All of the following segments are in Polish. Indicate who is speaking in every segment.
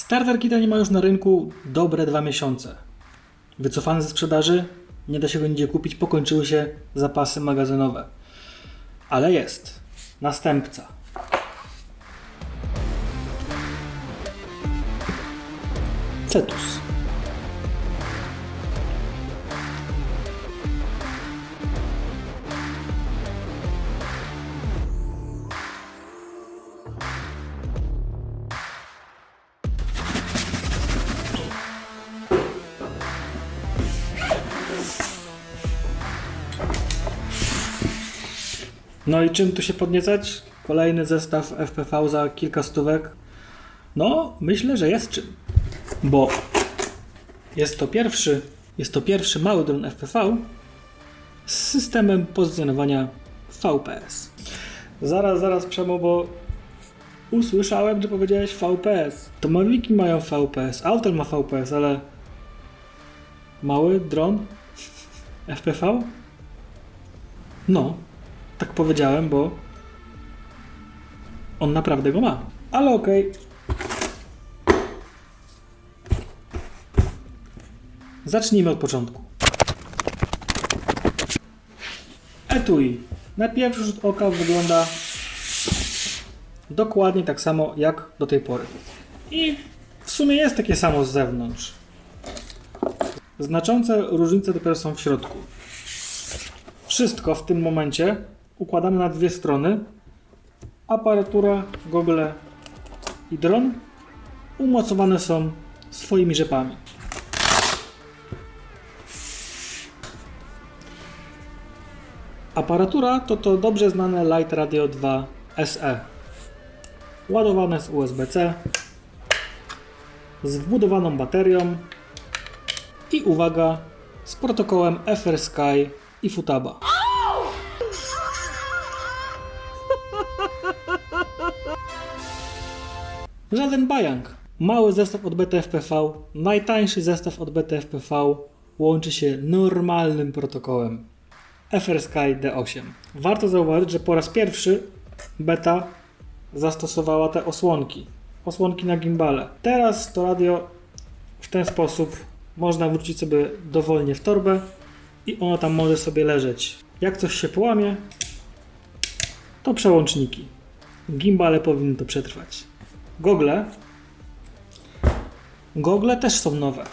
Speaker 1: Starter Kita nie ma już na rynku dobre dwa miesiące. Wycofany ze sprzedaży, nie da się go nigdzie kupić, pokończyły się zapasy magazynowe. Ale jest następca. Cetus. No i czym tu się podniecać? Kolejny zestaw FPV za kilka stówek. No, myślę, że jest czym. Bo jest to pierwszy, jest to pierwszy mały dron FPV z systemem pozycjonowania VPS. Zaraz, zaraz Przemo, bo usłyszałem, że powiedziałeś VPS. To Maviki mają VPS, Autel ma VPS, ale mały dron FPV? No, tak powiedziałem, bo on naprawdę go ma. Ale okej. Zacznijmy od początku. Etui. Na pierwszy rzut oka wygląda dokładnie tak samo jak do tej pory. I w sumie jest takie samo z zewnątrz. Znaczące różnice dopiero są w środku. Wszystko w tym momencie układane na dwie strony. Aparatura, gogle i dron umocowane są swoimi rzepami. Aparatura to to dobrze znane Light Radio 2 SE. Ładowane z USB-C, z wbudowaną baterią i uwaga, z protokołem FR Sky i Futaba. Żaden bajang. Mały zestaw od BTFPV, najtańszy zestaw od BTFPV łączy się normalnym protokołem FR Sky D8. Warto zauważyć, że po raz pierwszy beta zastosowała te osłonki. Osłonki na gimbale. Teraz to radio w ten sposób można wrócić sobie dowolnie w torbę i ono tam może sobie leżeć. Jak coś się połamie, to przełączniki. Gimbale powinny to przetrwać. Gogle. Gogle też są nowe.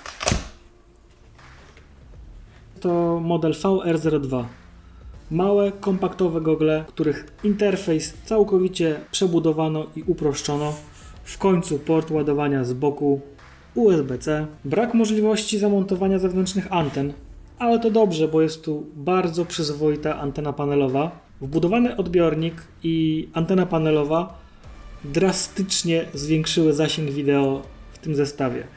Speaker 1: To model VR02. Małe, kompaktowe gogle, których interfejs całkowicie przebudowano i uproszczono. W końcu port ładowania z boku USB-C. Brak możliwości zamontowania zewnętrznych anten, ale to dobrze, bo jest tu bardzo przyzwoita antena panelowa. Wbudowany odbiornik i antena panelowa drastycznie zwiększyły zasięg wideo w tym zestawie.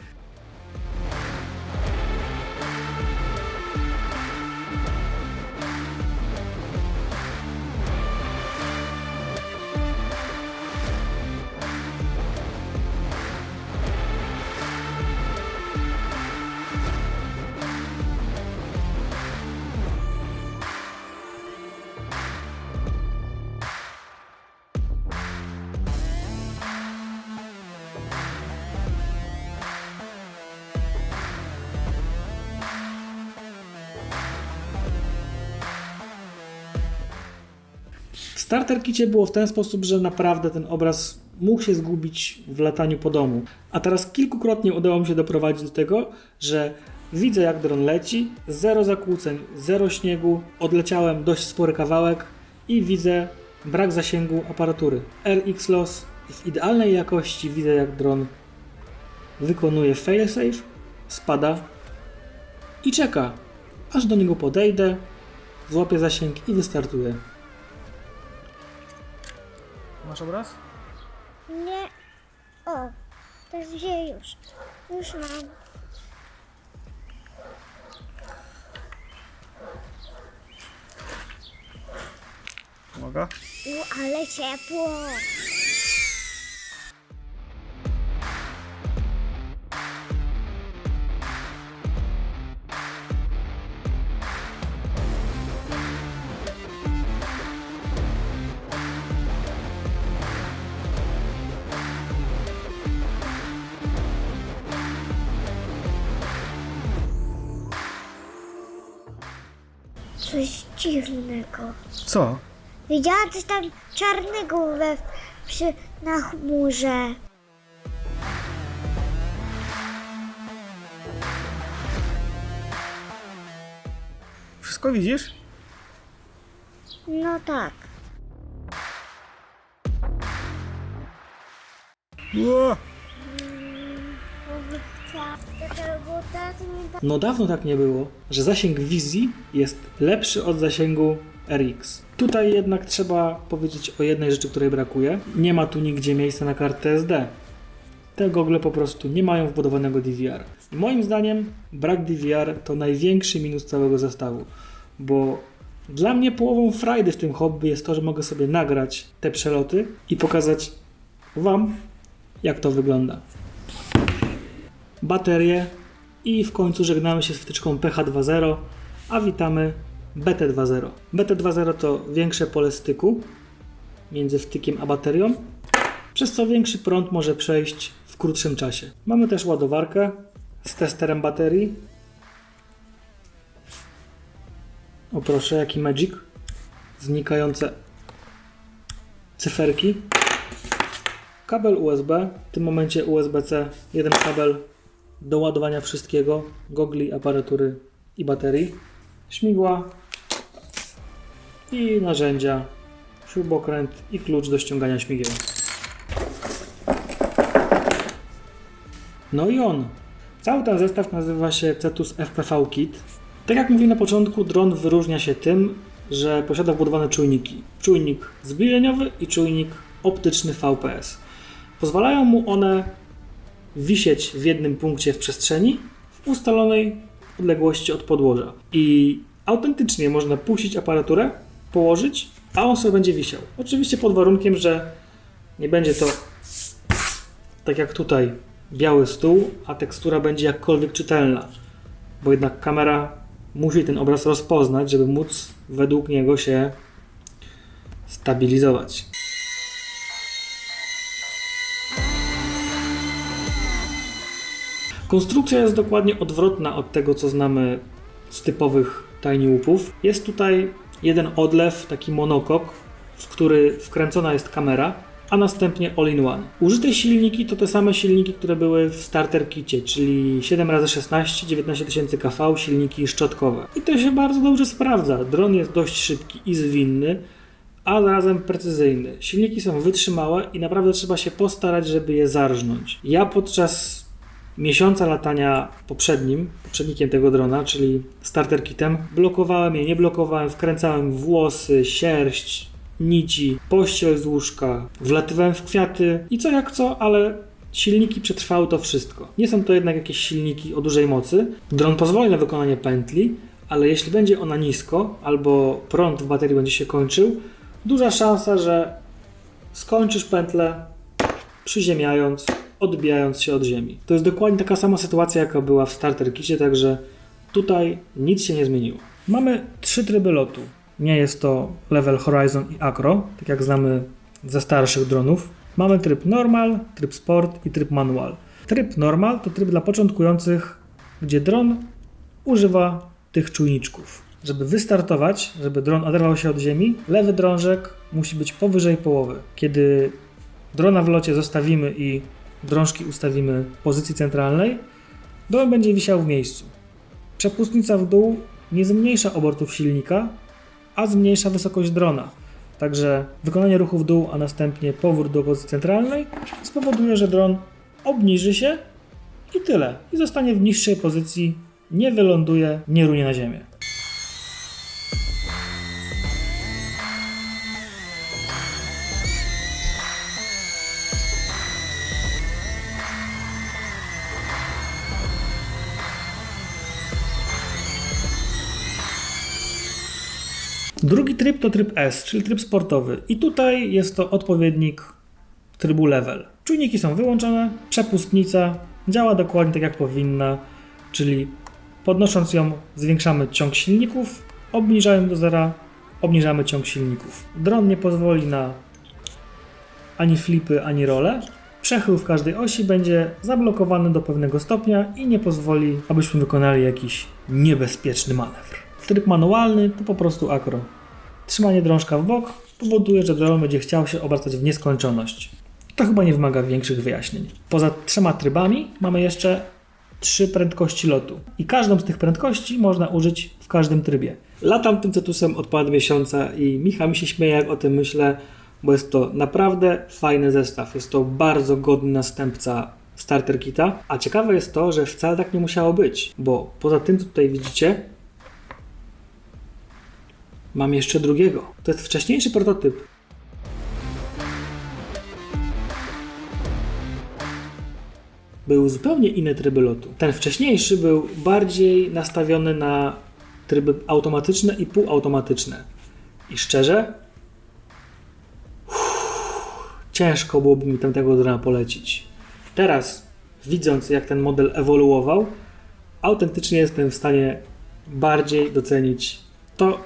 Speaker 1: Starter kicie było w ten sposób, że naprawdę ten obraz mógł się zgubić w lataniu po domu. A teraz kilkukrotnie udało mi się doprowadzić do tego, że widzę jak dron leci, zero zakłóceń, zero śniegu, odleciałem dość spory kawałek i widzę brak zasięgu aparatury. RX Loss w idealnej jakości widzę jak dron wykonuje failsafe, spada i czeka, aż do niego podejdę, złapię zasięg i wystartuję. Masz obraz?
Speaker 2: Nie. O, to gdzie już? Już mam.
Speaker 3: Mogę?
Speaker 2: U, ale ciepło. Coś dziwnego.
Speaker 3: Co?
Speaker 2: Widziałam coś tam czarnego we, przy, na chmurze.
Speaker 3: Wszystko widzisz?
Speaker 2: No tak.
Speaker 3: Ło!
Speaker 1: No dawno tak nie było, że zasięg wizji jest lepszy od zasięgu RX. Tutaj jednak trzeba powiedzieć o jednej rzeczy, której brakuje. Nie ma tu nigdzie miejsca na kartę SD. Te gogle po prostu nie mają wbudowanego DVR. Moim zdaniem brak DVR to największy minus całego zestawu, bo dla mnie połową frajdy w tym hobby jest to, że mogę sobie nagrać te przeloty i pokazać Wam, jak to wygląda. Baterie i w końcu żegnamy się z wtyczką PH2.0, a witamy BT2.0. BT2.0 to większe pole styku między wtykiem a baterią, przez co większy prąd może przejść w krótszym czasie. Mamy też ładowarkę z testerem baterii. O proszę, jaki magic. Znikające cyferki. Kabel USB, w tym momencie USB-C, jeden kabel do ładowania wszystkiego, gogli, aparatury i baterii, śmigła i narzędzia, śrubokręt i klucz do ściągania śmigieł. No i on. Cały ten zestaw nazywa się Cetus FPV Kit. Tak jak mówiłem na początku, dron wyróżnia się tym, że posiada wbudowane czujniki. Czujnik zbliżeniowy i czujnik optyczny VPS. Pozwalają mu one wisieć w jednym punkcie w przestrzeni w ustalonej odległości od podłoża. I autentycznie można puścić aparaturę, położyć, a on sobie będzie wisiał. Oczywiście pod warunkiem, że nie będzie to tak jak tutaj biały stół, a tekstura będzie jakkolwiek czytelna, bo jednak kamera musi ten obraz rozpoznać, żeby móc według niego się stabilizować. Konstrukcja jest dokładnie odwrotna od tego, co znamy z typowych tiny łupów. Jest tutaj jeden odlew, taki monokok, w który wkręcona jest kamera, a następnie all-in-one. Użyte silniki to te same silniki, które były w starter kicie, czyli 7x16, 19000 kV, silniki szczotkowe. I to się bardzo dobrze sprawdza. Dron jest dość szybki i zwinny, a zarazem precyzyjny. Silniki są wytrzymałe i naprawdę trzeba się postarać, żeby je zarżnąć. Ja podczas miesiąca latania poprzednim, poprzednikiem tego drona, czyli starter kitem, blokowałem je, nie blokowałem, wkręcałem włosy, sierść, nici, pościel z łóżka, wlatywałem w kwiaty i co jak co, ale silniki przetrwały to wszystko. Nie są to jednak jakieś silniki o dużej mocy. Dron pozwoli na wykonanie pętli, ale jeśli będzie ona nisko albo prąd w baterii będzie się kończył, duża szansa, że skończysz pętlę przyziemiając, odbijając się od ziemi. To jest dokładnie taka sama sytuacja, jaka była w starter kicie, także tutaj nic się nie zmieniło. Mamy trzy tryby lotu. Nie jest to level Horizon i Acro, tak jak znamy ze starszych dronów. Mamy tryb normal, tryb sport i tryb manual. Tryb normal to tryb dla początkujących, gdzie dron używa tych czujniczków. Żeby wystartować, żeby dron oderwał się od ziemi, lewy drążek musi być powyżej połowy. Kiedy drona w locie zostawimy i drążki ustawimy w pozycji centralnej, dron będzie wisiał w miejscu. Przepustnica w dół nie zmniejsza obrotów silnika, a zmniejsza wysokość drona. Także wykonanie ruchu w dół, a następnie powrót do pozycji centralnej spowoduje, że dron obniży się i tyle. I zostanie w niższej pozycji, nie wyląduje, nie runie na ziemię. To tryb S, czyli tryb sportowy. I tutaj jest to odpowiednik trybu level. Czujniki są wyłączone, przepustnica działa dokładnie tak jak powinna, czyli podnosząc ją zwiększamy ciąg silników, obniżając do zera obniżamy ciąg silników. Dron nie pozwoli na ani flipy, ani role. Przechył w każdej osi będzie zablokowany do pewnego stopnia i nie pozwoli, abyśmy wykonali jakiś niebezpieczny manewr. Tryb manualny to po prostu akro. Trzymanie drążka w bok powoduje, że dron będzie chciał się obracać w nieskończoność. To chyba nie wymaga większych wyjaśnień. Poza trzema trybami mamy jeszcze trzy prędkości lotu. I każdą z tych prędkości można użyć w każdym trybie. Latam tym Cetusem od ponad miesiąca i Michał mi się śmieje, jak o tym myślę, bo jest to naprawdę fajny zestaw. Jest to bardzo godny następca Starter Kita. A ciekawe jest to, że wcale tak nie musiało być, bo poza tym, co tutaj widzicie, mam jeszcze drugiego. To jest wcześniejszy prototyp. Były zupełnie inne tryby lotu. Ten wcześniejszy był bardziej nastawiony na tryby automatyczne i półautomatyczne. I szczerze, ciężko byłoby mi tamtego drona polecić. Teraz, widząc jak ten model ewoluował, autentycznie jestem w stanie bardziej docenić to,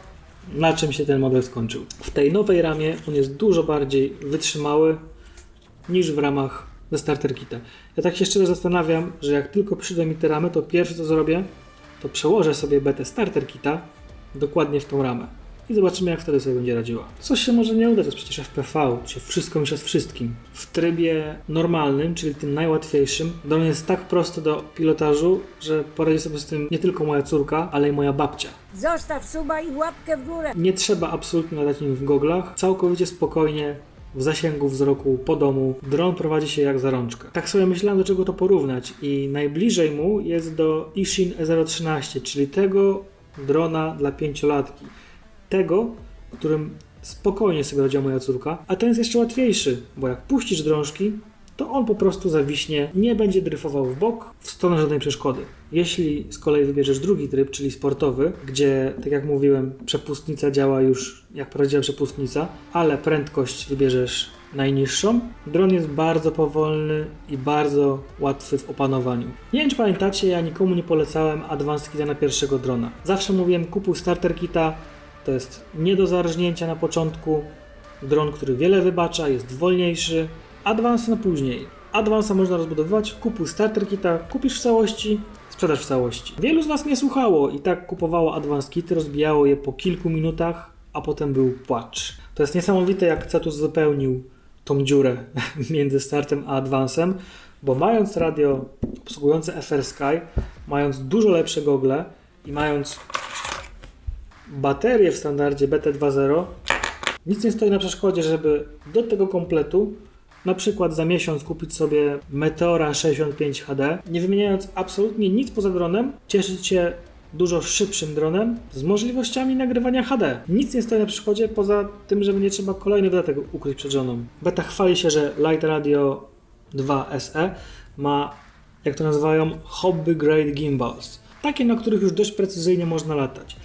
Speaker 1: na czym się ten model skończył. W tej nowej ramie on jest dużo bardziej wytrzymały niż w ramach ze Starter Kita. Ja tak się szczerze zastanawiam, że jak tylko przyjdą mi te ramy, to pierwsze co zrobię, to przełożę sobie betę Starter Kita dokładnie w tą ramę. I zobaczymy, jak wtedy sobie będzie radziła. Coś się może nie uda, to jest przecież FPV, czy wszystko misza z wszystkim. W trybie normalnym, czyli tym najłatwiejszym, dron jest tak prosty do pilotażu, że poradzi sobie z tym nie tylko moja córka, ale i moja babcia.
Speaker 4: Zostaw suba i łapkę w górę.
Speaker 1: Nie trzeba absolutnie latać nim w goglach. Całkowicie spokojnie, w zasięgu wzroku, po domu. Dron prowadzi się jak za rączkę. Tak sobie myślałem, do czego to porównać i najbliżej mu jest do Ishin E013, czyli tego drona dla pięciolatki. Tego, którym spokojnie sobie radziła moja córka, a ten jest jeszcze łatwiejszy, bo jak puścisz drążki, to on po prostu zawiśnie, nie będzie dryfował w bok w stronę żadnej przeszkody. Jeśli z kolei wybierzesz drugi tryb, czyli sportowy, gdzie, tak jak mówiłem, przepustnica działa już jak prawdziwa przepustnica, ale prędkość wybierzesz najniższą, dron jest bardzo powolny i bardzo łatwy w opanowaniu. Nie wiem, czy pamiętacie, ja nikomu nie polecałem Advanced Kita na pierwszego drona. Zawsze mówiłem, kupuj starter kita, to jest nie do zarżnięcia na początku, dron, który wiele wybacza, jest wolniejszy, Advance na później. Advance'a można rozbudowywać, kupuj starter kita, kupisz w całości, sprzedasz w całości. Wielu z Was nie słuchało i tak kupowało Advance kity, rozbijało je po kilku minutach, a potem był płacz. To jest niesamowite, jak Cetus wypełnił tą dziurę między startem a Advancem, bo mając radio obsługujące FR Sky, mając dużo lepsze gogle i mając baterię w standardzie BT2.0, nic nie stoi na przeszkodzie, żeby do tego kompletu na przykład za miesiąc kupić sobie Meteora 65 HD, nie wymieniając absolutnie nic poza dronem, cieszyć się dużo szybszym dronem z możliwościami nagrywania HD. Nic nie stoi na przeszkodzie poza tym, że nie trzeba kolejny dodatek ukryć przed żoną. Beta chwali się, że Light Radio 2 SE ma, jak to nazywają, hobby grade gimbals. Takie, na których już dość precyzyjnie można latać.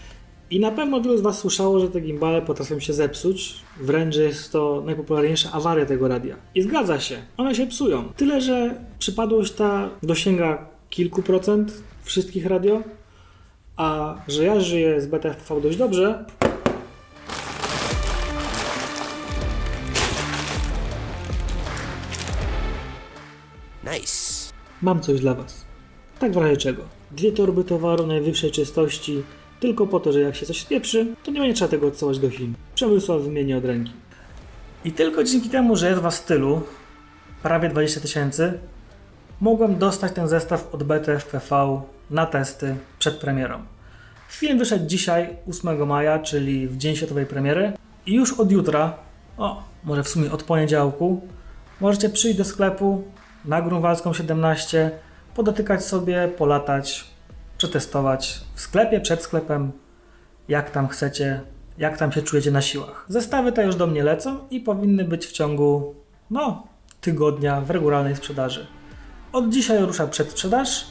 Speaker 1: I na pewno wielu z Was słyszało, że te gimbale potrafią się zepsuć. Wręcz jest to najpopularniejsza awaria tego radia. I zgadza się, one się psują. Tyle, że przypadłość ta dosięga kilku procent wszystkich radio, a że ja żyję z BTFV dość dobrze,
Speaker 5: Nice.
Speaker 1: mam coś dla Was. Tak w razie czego. Dwie torby towaru najwyższej czystości, tylko po to, że jak się coś spieprzy, to nie będzie trzeba tego odsyłać do Chin. Przemysław wymieni od ręki. I tylko dzięki temu, że jest Was w stylu, prawie 20 tysięcy, mogłem dostać ten zestaw od BTFPV na testy przed premierą. Film wyszedł dzisiaj, 8 maja, czyli w dzień światowej premiery. I już od jutra, o, może w sumie od poniedziałku, możecie przyjść do sklepu na Grunwaldzką 17, podotykać sobie, polatać, przetestować w sklepie, przed sklepem, jak tam chcecie, jak tam się czujecie na siłach. Zestawy te już do mnie lecą i powinny być w ciągu, no, tygodnia w regularnej sprzedaży. Od dzisiaj rusza przedsprzedaż,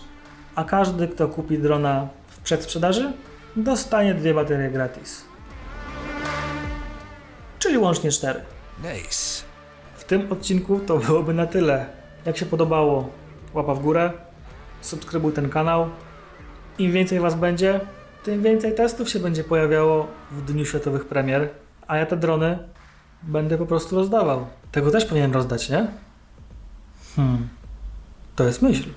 Speaker 1: a każdy, kto kupi drona w przedsprzedaży, dostanie dwie baterie gratis. Czyli łącznie cztery.
Speaker 5: Nice.
Speaker 1: W tym odcinku to byłoby na tyle. Jak się podobało, łapa w górę, subskrybuj ten kanał. Im więcej Was będzie, tym więcej testów się będzie pojawiało w dniu światowych premier, a ja te drony będę po prostu rozdawał. Tego też powinienem rozdać, nie? Hmm. To jest myśl.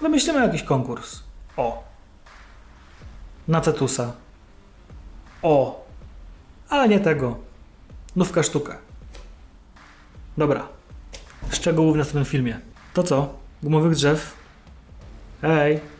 Speaker 1: Wymyślimy jakiś konkurs. O. Na Cetusa. O! Ale nie tego. Nówka sztukę. Dobra. Szczegóły w następnym filmie. To co? Gumowych drzew? Hej!